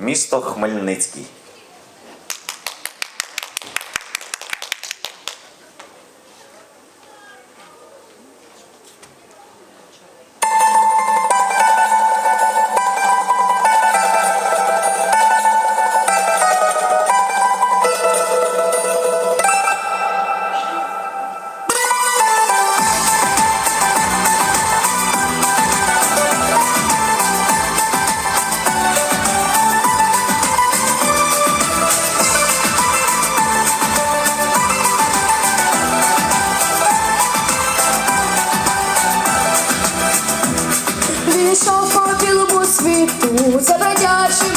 Місто Хмельницький. Він йшов по білому світу, це бродячий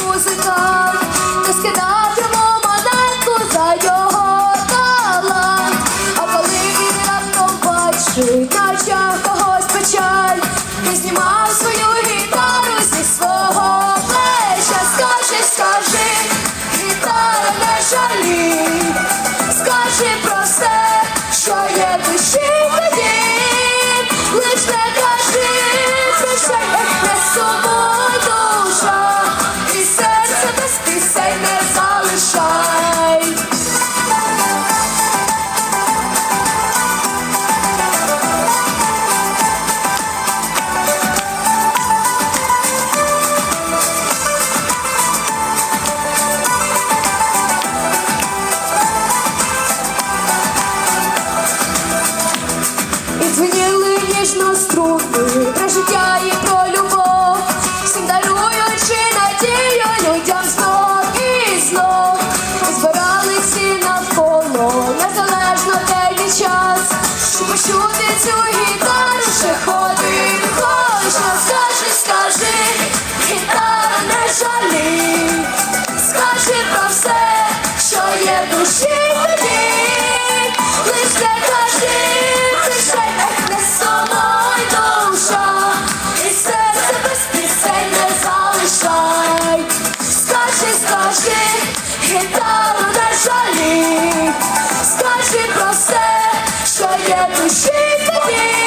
про життя що є в душі тобі, лиш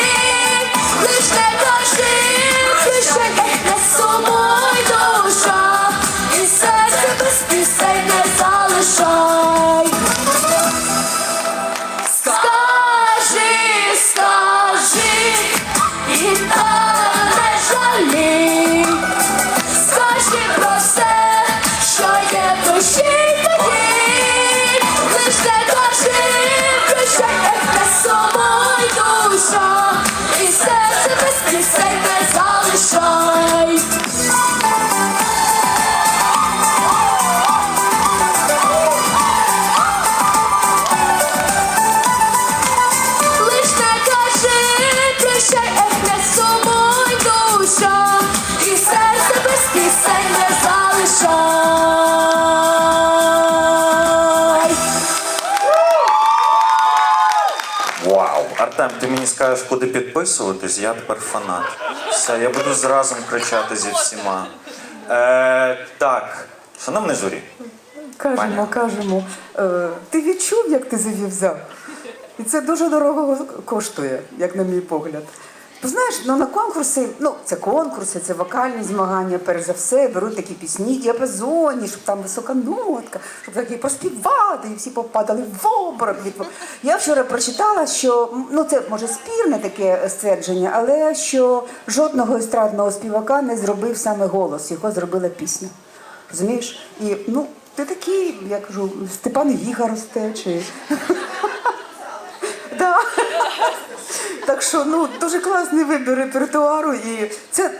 і серце без пісень не залишай. Вау! Артем, ти мені скажеш, куди підписуватись, я тепер фанат. Все, я буду зразу кричати зі всіма. Е, так, шановне журі, Кажемо, Паня. кажемо. Е, ти відчув, як ти завівзав? І це дуже дорого коштує, як на мій погляд. Знаєш, ну на конкурси, ну це конкурси, це вокальні змагання, перш за все, беруть такі пісні, діапазонні, щоб там висока нотка, щоб такі поспівати, і всі попадали в обморок. Я вчора прочитала, що ну це може спірне таке ствердження, але що жодного естрадного співака не зробив саме голос, його зробила пісня. Розумієш? І ну, ти такий, я кажу, Степан Віга росте чи. Так що ну, дуже класний вибір репертуару, і це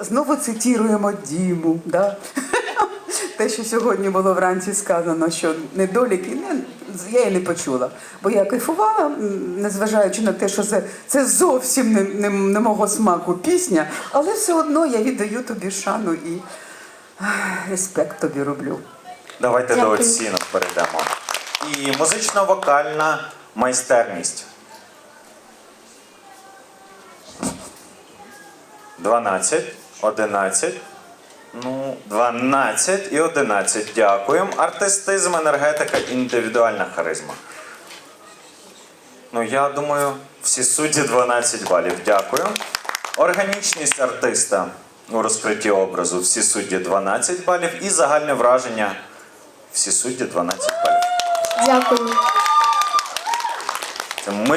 знову цитіруємо Діму. Да? Те, що сьогодні було вранці сказано, що недоліки, не, я її не почула. Бо я кайфувала, незважаючи на те, що це, це зовсім не, не, не мого смаку пісня, але все одно я віддаю тобі шану і ах, респект тобі роблю. давайте до Дякую. оцінок перейдемо. І музично-вокальна майстерність. 12, 11, ну, 12 і 11. Дякуємо. Артистизм, енергетика, індивідуальна харизма. Ну, я думаю, всі судді 12 балів. Дякую. Органічність артиста у розкритті образу. Всі судді 12 балів і загальне враження. Всі судді 12 балів. Дякую. Це ми